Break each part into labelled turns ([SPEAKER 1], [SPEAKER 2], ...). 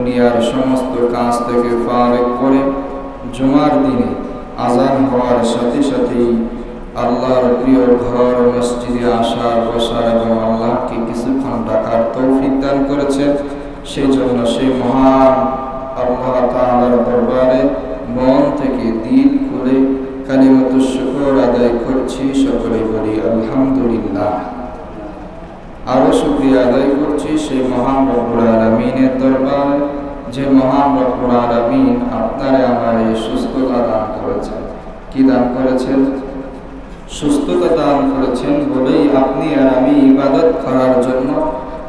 [SPEAKER 1] দুনিয়ার সমস্ত কাজ থেকে ফারেক করে জুমার দিনে আজান হওয়ার সাথে সাথেই আল্লাহর প্রিয় ঘর, মসজিদে আসার, বসার এবং আল্লাহকে কিছুক্ষণ ডাকার তৌফিক দান করেছেন সেই জন্য সেই মহান আল্লাহ তাআলার দরবারে মন থেকে দিল খুলে কালিমত শুকর আদায় করছি সকলে বলি আলহামদুলিল্লাহ। আরও শুক্রিয়া আদায় করছি সেই মহান রব্বুল আলমিনের দরবারে, যে মহান রব্বুল আলমিন আপনারে আমার এই সুস্থতা দান করেছেন। কি দান করেছেন? সুস্থতা দান করেছেন বলেই আপনি আর আমি ইবাদত করার জন্য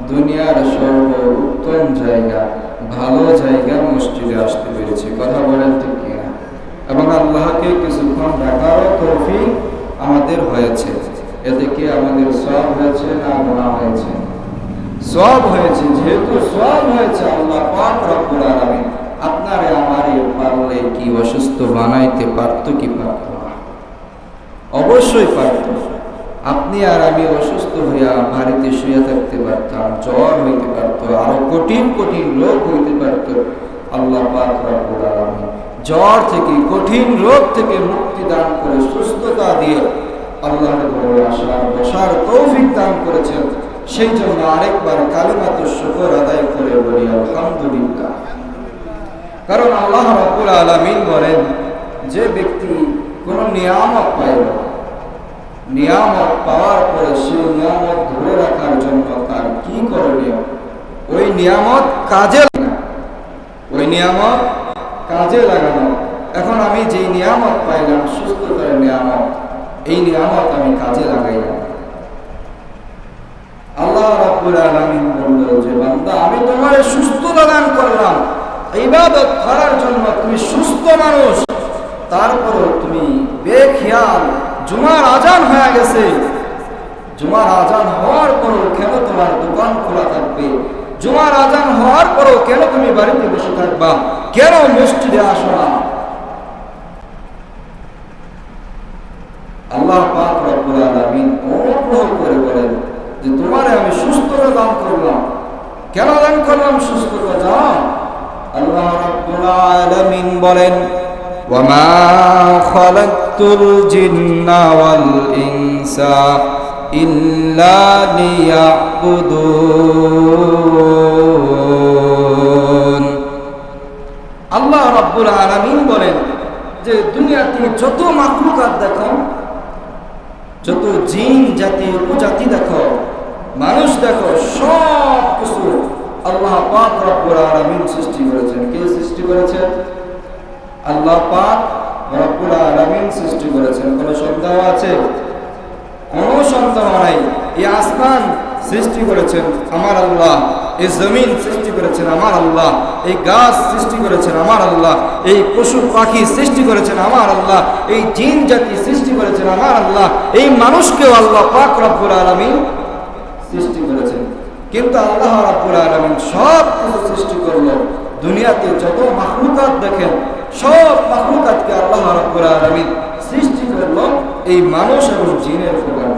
[SPEAKER 1] দুনিয়ার সর্বোত্তম জায়গা, ভালো জায়গা মসজিদে আসতে পেরেছি। কথা বলেন ঠিক কিনা? এবং আল্লাহকে কিছুক্ষণ ডাকারও তৌফিক আমাদের হয়েছে। এতে কি আমাদের সব হয়েছে না গোনা হয়েছে? সব হয়েছে, যেহেতু সব হয়েছে, আল্লাহ পাক রব্বুল আলামিন আপনারে, আমারে পারলে কি অসুস্থ বানাইতে পারত কি পারত অবশ্যই পারত। আপনি আর আমি অসুস্থ হইয়া বাড়িতে শুয়ে থাকতে পারতাম, জ্বর হইতে পারত, আরও কঠিন কঠিন রোগ হইতে পারত, আল্লাহ পাক রব্বুল আলামিন জ্বর থেকে, কঠিন রোগ থেকে মুক্তি দান করে সুস্থতা দিয়ে যে ব্যক্তি কোন নিয়ামত পাইল নিয়ামত পাওয়ার পরে সেই নিয়ামত ধরে রাখার জন্য তার কি করণীয়? ওই নিয়ামত কাজে লাগানো ওই নিয়ামত কাজে লাগানো এখন আমি যেই নিয়ামত পাইলাম, সুস্থতার নিয়ামত এই নিয়ামত আমি কাজে লাগাইলাম আল্লাহ রাব্বুল আলামিন বলল যে, বান্দা, আমি তোমার সুস্থতা দান করলাম। ইবাদত করার জন্য তুমি সুস্থ মানুষ। তারপরও তুমি বেখিয়াল। জুমার আজান হয়ে গেছে। জুমার আজান হওয়ার পরও কেন তোমার দোকান খোলা থাকবে? জুমার আজান হওয়ার পরও কেন তুমি বাড়িতে বসে থাকবা? কেন মসজিদে আসো না আল্লাহ পাক রব্বুল আলামিন অনুগ্রহ করে বলেন যে তোমারে আমি সুস্থতা দান করলাম। কেন দান করলাম সুস্থতা? জানো। আল্লাহ রাব্বুল আলামিন বলেন জিন্না ওয়াল ইনসা ইল্লা বলেন যে যত মাখলুকাত দেখো, যত জিন, জাতি, উপজাতি দেখো দেখো, সব কিছু আল্লাহ পাক রব্বুল আলামিন সৃষ্টি করেছেন। কে সৃষ্টি করেছেন? আল্লাহ পাক রব্বুল আলামিন সৃষ্টি করেছেন। কোনো সন্দেহ আছে? কোনো সন্দেহ নাই। এই আসমান সৃষ্টি করেছেন আমার আল্লাহ। এই জমিন সৃষ্টি করেছেন আমার আল্লাহ। এই গাছ সৃষ্টি করেছেন আমার আল্লাহ। এই পশু পাখি সৃষ্টি করেছেন আমার আল্লাহ। এই জিন জাতি সৃষ্টি করেছেন আমার আল্লাহ। এই মানুষকেও আল্লাহ পাক রব্বুল আলামিন সৃষ্টি করেছেন। কিন্তু আল্লাহ রাব্বুল আলামিন সব কিছু সৃষ্টি করল। দুনিয়াতে যত মাখলুকাত দেখেন, সব মাখলুকাতকে আল্লাহ রাব্বুল আলামিন সৃষ্টি করল এই মানুষ এবং জিনের উপকারে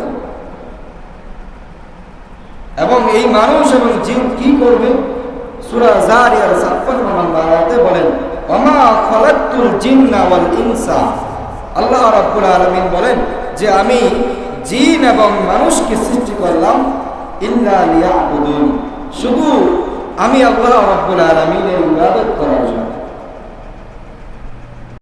[SPEAKER 1] এবং এই মানুষ এবং জিন কি করবে? সূরা জারিয়ার 56 নম্বর আয়াতে বলেন, ওমা খালাকতুল জিন্না ওয়াল ইনসা। আল্লাহ রাব্বুল আলামিন বলেন যে, আমি জিন এবং মানুষকে সৃষ্টি করলাম ইল্লা লিয়াবুদুন। শুধু আমি আল্লাহ রাব্বুল আলমিনের ইবাদত করার জন্য।